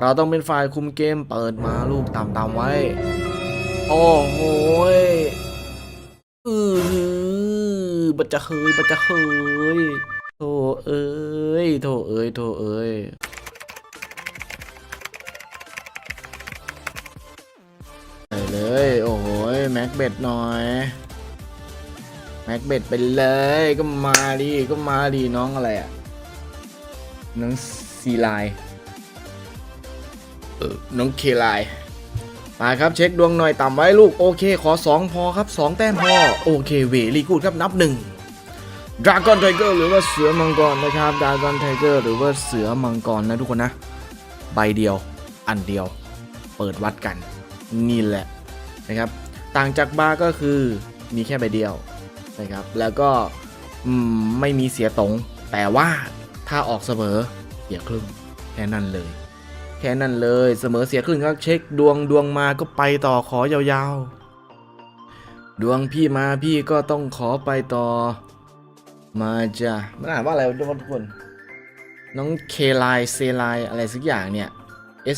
เราต้องเป็นฝ่ายคุมเกมเปิดมาลูกตามตามๆไว้ โอ้โหยอือบัจจะเฮยบัจจะเฮยโถเอ้ยโถเอ้ยโถเอ้ยไปเลย โอ้โหแม็กเบ็ดหน่อยแม็กเบ็ดไปเลยก็มาดิก็มาดิน้องอะไรอะน้องซีไลน์ น้องเคไลมาครับเช็คดวงหน่อยต่ำไว้ลูกโอเค ขอ 2 พอครับ 2 แต้มพอ โอเคเวลี่กูดครับนับหนึ่งดราก้อนไทเกอร์หรือว่าเสือมังกรนะครับดราก้อนไทเกอร์หรือว่าเสือมังกรนะทุกคนนะ ใบเดียวอันเดียว เปิดวัดกัน นี่แหละนะครับ ต่างจากบาร์ก็คือมีแค่ใบเดียวนะครับแล้วก็ไม่มีเสียตรงแต่ว่าถ้าออกเสมอเสียครึ่งแค่นั้นเลย แค่นั้นเลยเสมอเสียครึ่งก็เช็คดวงดวงมาก็ไปต่อขอยาวๆ ดวงพี่มาพี่ก็ต้องขอไปต่อ มาจ้ะมันอ่านว่าอะไรทุกคนทุกคน น้องเคไลเซไลอะไรสักอย่างเนี่ย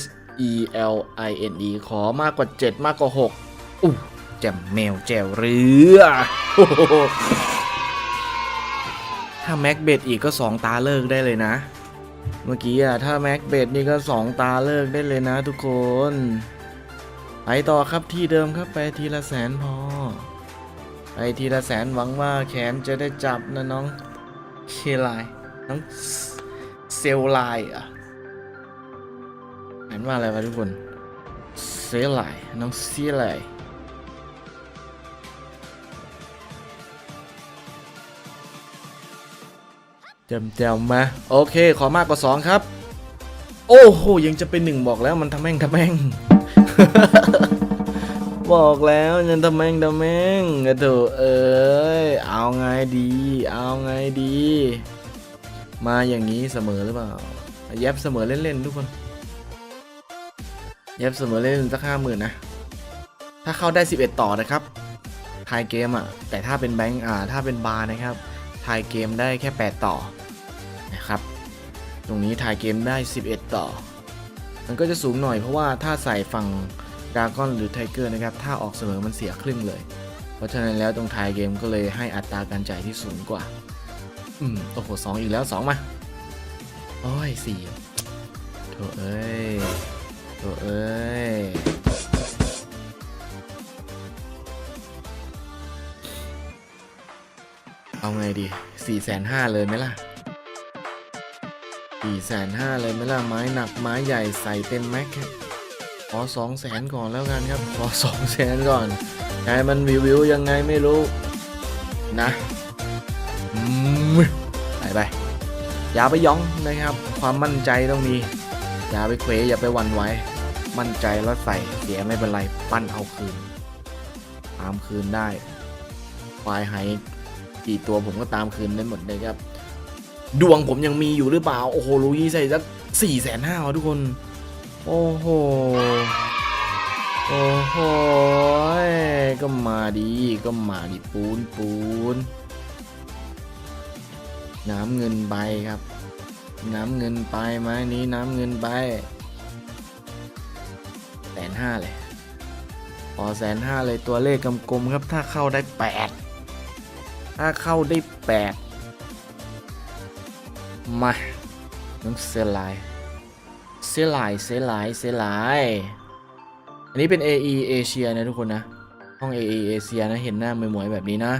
S E L I N E ขอมากกว่า 7 มากกว่า 6อู้แจมแมวแจวเรือถ้าแม็กเบดอีกก็ 2 ตาเลิกได้เลยนะ เมื่อกี้อะถ้าแม็กเบดนี่ก็2ตาเลิกได้เลยนะทุกคน ไปต่อครับที่เดิมครับไปทีละแสนพอ ไปทีละแสนหวังว่าแขนจะได้จับนะน้องเคไลน้องเซลไลอะอ่านว่าอะไรวะทุกคนเซลไลน้องเซลไลจำจำมาโอเค ขอมากกว่า 2 ครับ โอ้โห ยังจะเป็นหนึ่งบอกแล้วมันทำแม่งทำแม่ง บอกแล้วยังทำแม่งทำแม่งอะโถเอ้ยเอาไงดี เอาไงดี มาอย่างนี้เสมอหรือเปล่าแยบเสมอเล่นๆทุกคนแยบเสมอเล่นสักห้าหมื่นนะ ถ้าเข้าได้ 11 ต่อนะครับทายเกมอะ แต่ถ้าเป็นแบงค์อ่า ถ้าเป็นบาร์นะครับทายเกมได้แค่ 8 ต่อ นะครับ ตรงนี้ทายเกมได้ 11 ต่อ มันก็จะสูงหน่อยเพราะว่าถ้าใส่ฝั่งดราก้อนหรือไทเกอร์นะครับ ถ้าออกเสมอมันเสียครึ่งเลย เพราะฉะนั้นแล้วตรงทายเกมก็เลยให้อัตราการจ่ายที่สูงกว่า อืม โอ้โหสองอีกแล้วสองมา โอ้ยสี่โถเอ้ยโถเอ้ย เอาไงดีสี่แสนห้าเลยไหมล่ะ สี่แสนห้าเลยไหมล่ะไม้หนักไม้ใหญ่ใส่เต็มแม็กครับขอสองแสนก่อนแล้วกันครับ ขอสองแสนก่อนไงมันวิววิวยังไงไม่รู้ นะไปไปอย่าไปย่องนะครับ ความมั่นใจต้องมี อย่าไปเควอย่าไปหวันไหวมั่นใจแล้วใส่เสียไม่เป็นไร ปั้นเอาคืน ตามคืนได้ควายหายกี่ตัวผมก็ตามคืนได้หมดเลยครับ ดวงผมยังมีอยู่หรือเปล่า โอ้โหลุยใส่สักสี่แสนห้าวะทุกคน โอ้โห โอ้โห ก็มาดีก็มาดีปูนปูน น้ำเงินใบครับ น้ำเงินไปไหมนี้น้ำเงินไปแสนห้าเลยพอแสนห้าเลยตัวเลขกลมๆครับ ถ้าเข้าได้แปดถ้าเข้าได้แปด มาน้องเซลายเซลายเซลายเซลายอันนี้เป็น AE เอเชียนะทุกคนนะ ห้อง AE เอเชียนะ เห็นหน้าหมวยๆแบบนี้นะ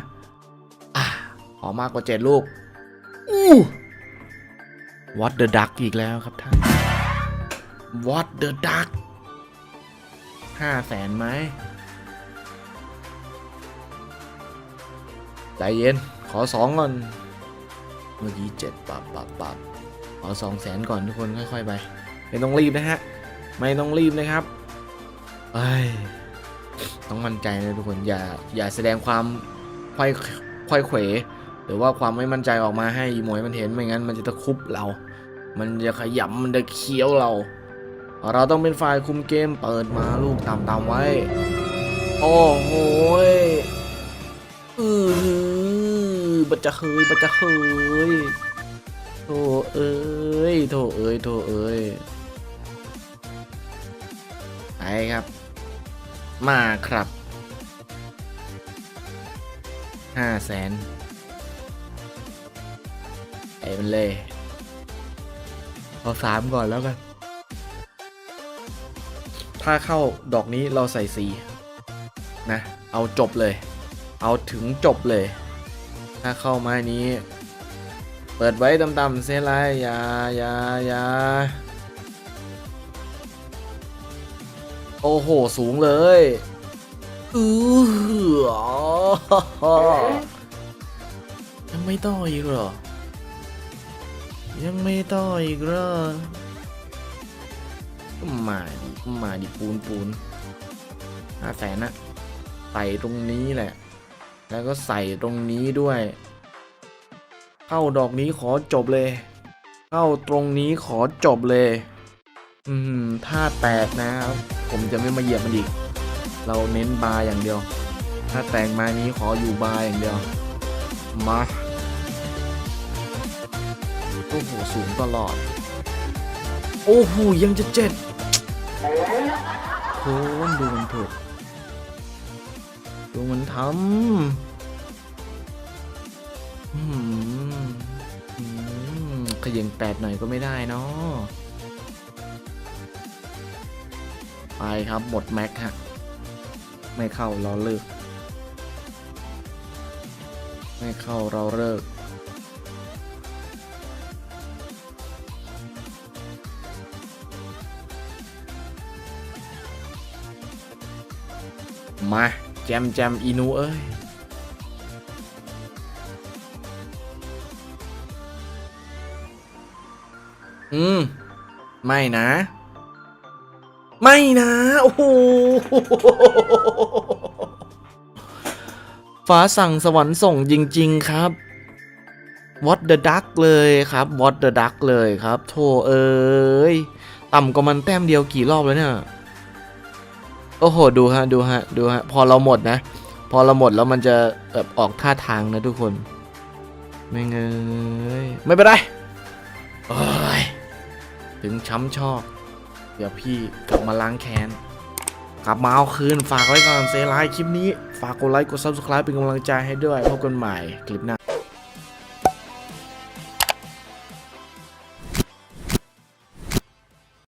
อะขอมากกว่า7ลูกอู้ What the duck อีกแล้วครับท่าน What the duck ห้าแสนไหมใจเย็น ขอสองก่อน เมื่อกี้เจ็ดปับปับปับขอสองแสนก่อนทุกคนค่อยๆไป ไม่ต้องรีบนะฮะ ไม่ต้องรีบนะครับเอ้ยต้องมั่นใจนะทุกคนอย่าอย่าแสดงความค่อยค่อยเขวหรือว่าความไม่มั่นใจออกมาให้อีหมวยมันเห็นไม่งั้น มันจะตะครุบเรา มันจะขยำมันจะเคี้ยวเรา เราต้องเป็นฝ่ายคุมเกมเปิดมาลูกตามตามๆไว้ โอ้โหยอือหือ บัจจะเฮยบัจจะเฮยโถเอ้ยโถเอ้ยโถเอ้ยไปครับ มาครับห้าแสนไอ้มันเลยเอาสามก่อนแล้วกัน ถ้าเข้าดอกนี้เราใส่สีนะ เอาจบเลย เอาถึงจบเลย ถ้าเข้ามานี้ เปิดไว้ต่ำๆเซลายอย่าอย่าอย่าโอ้โห สูงเลยอือยังไม่ต่ออีกเหรอ ยังไม่ต่ออีกเหรอมาดิมาดิปูนปูนห้าแสนนะใส่ตรงนี้แหละ แล้วก็ใส่ตรงนี้ด้วย เข้าดอกนี้ขอจบเลย เข้าตรงนี้ขอจบเลย อืมถ้าแตกนะครับ ผมจะไม่มาเหยียบมันอีก เราเน้นบาร์อย่างเดียว ถ้าแตกมานี้ขออยู่บาร์อย่างเดียว มาโอ้โหสูงตลอด โอ้โหยังจะเจ็ดโคนดูมันถูก ดูมันทำขยิงแปดหน่อยก็ไม่ได้เนาะไปครับ หมดแม็กฮะ ไม่เข้าเราเลิก ไม่เข้าเราเลิกมา แจมแจมอีนูเอ้ยอืม ไม่นะ ไม่นะ โอ้โหฟ้าสั่งสวรรค์ส่งจริง ๆ ครับ What the duck เลยครับ What the duck เลยครับโธ่เอ้ย ต่ำกว่ามันแต้มเดียวกี่รอบแล้วเนี่ย โอ้โหดูฮะดูฮะดูฮะพอเราหมดนะ พอเราหมดแล้วมันจะแบบออกท่าทางนะทุกคน ไม่เงยไม่เป็นไรโอ้ยถึงช้ำชอบเดี๋ยวพี่กลับมาล้างแค้นกลับมาเอาคืนฝากไว้ก่อนเซไลน์คลิปนี้ ฝากกดไลค์กด subscribe เป็นกำลังใจให้ด้วยพบกันใหม่คลิปหน้า